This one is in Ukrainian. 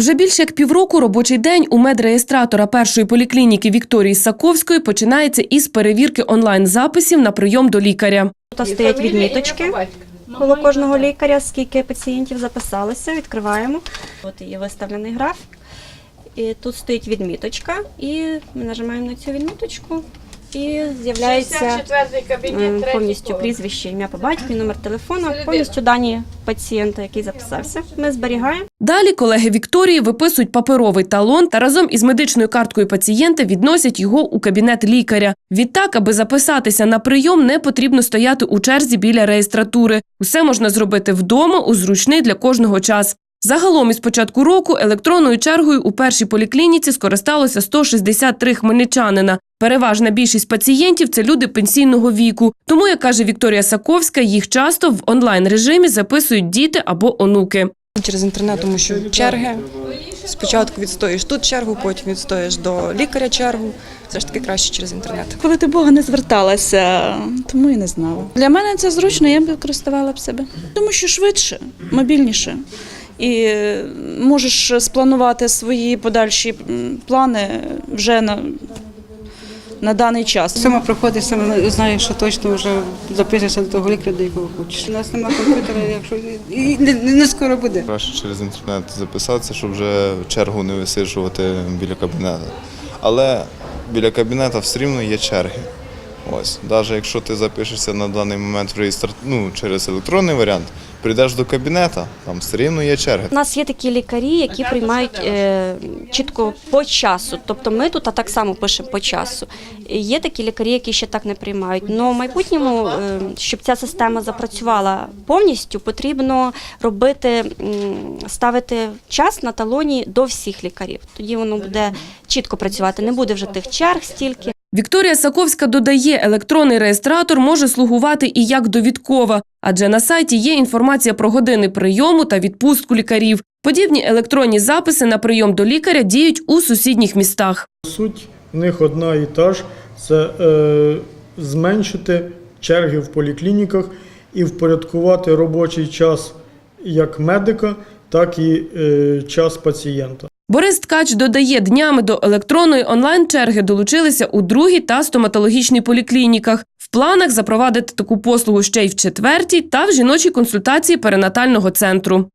Вже більше як півроку робочий день у медреєстратора першої поліклініки Вікторії Саковської починається із перевірки онлайн-записів на прийом до лікаря. Тут стоять відміточки коло кожного лікаря, скільки пацієнтів записалося, відкриваємо. От є виставлений графік. І тут стоїть відміточка, і ми нажимаємо на цю відміточку, і з'являється м, повністю прізвище, ім'я по батькові, номер телефону, повністю дані пацієнта, який записався. Ми зберігаємо. Далі колеги Вікторії виписують паперовий талон та разом із медичною карткою пацієнта відносять його у кабінет лікаря. Відтак, аби записатися на прийом, не потрібно стояти у черзі біля реєстратури. Усе можна зробити вдома у зручний для кожного час. Загалом із початку року електронною чергою у першій поліклініці скористалося 163 хмельничанина. Переважна більшість пацієнтів це люди пенсійного віку. Тому, як каже Вікторія Саковська, їх часто в онлайн режимі записують діти або онуки. Через інтернет, тому що черги. Спочатку відстоїш тут чергу, потім відстоїш до лікаря чергу. Все ж таки краще через інтернет. Коли до Бога не зверталася, тому і не знала. Для мене це зручно, я б користувала б себе. Тому що швидше, мобільніше. І можеш спланувати свої подальші плани вже на, на даний час. Сама проходить, саме знаєш, що точно вже записуєшся до того лікаря, до якого хочеш. У нас немає комп'ютера, якщо і не, не, не скоро буде. Краще через інтернет записатися, щоб вже чергу не висиджувати біля кабінету. Але біля кабінету все рівно є черги. Ось, навіть якщо ти запишешся на даний момент в реєстр... ну, через електронний варіант, прийдеш до кабінету, там все рівно є черги. У нас є такі лікарі, які приймають е, чітко по часу. Тобто ми тут так само пишемо по часу. Є такі лікарі, які ще так не приймають. Но в майбутньому, е, щоб ця система запрацювала повністю, потрібно робити, ставити час на талоні до всіх лікарів. Тоді воно буде чітко працювати. Не буде вже тих черг стільки. Вікторія Саковська додає, електронний реєстратор може слугувати і як довідкова, адже на сайті є інформація про години прийому та відпустку лікарів. Подібні електронні записи на прийом до лікаря діють у сусідніх містах. Суть в них одна і та ж це е, зменшити черги в поліклініках і впорядкувати робочий час як медика, так і е, час пацієнта. Борис Ткач додає, днями до електронної онлайн-черги долучилися у другій та стоматологічній поліклініках. В планах запровадити таку послугу ще й в четвертій та в жіночій консультації перинатального центру.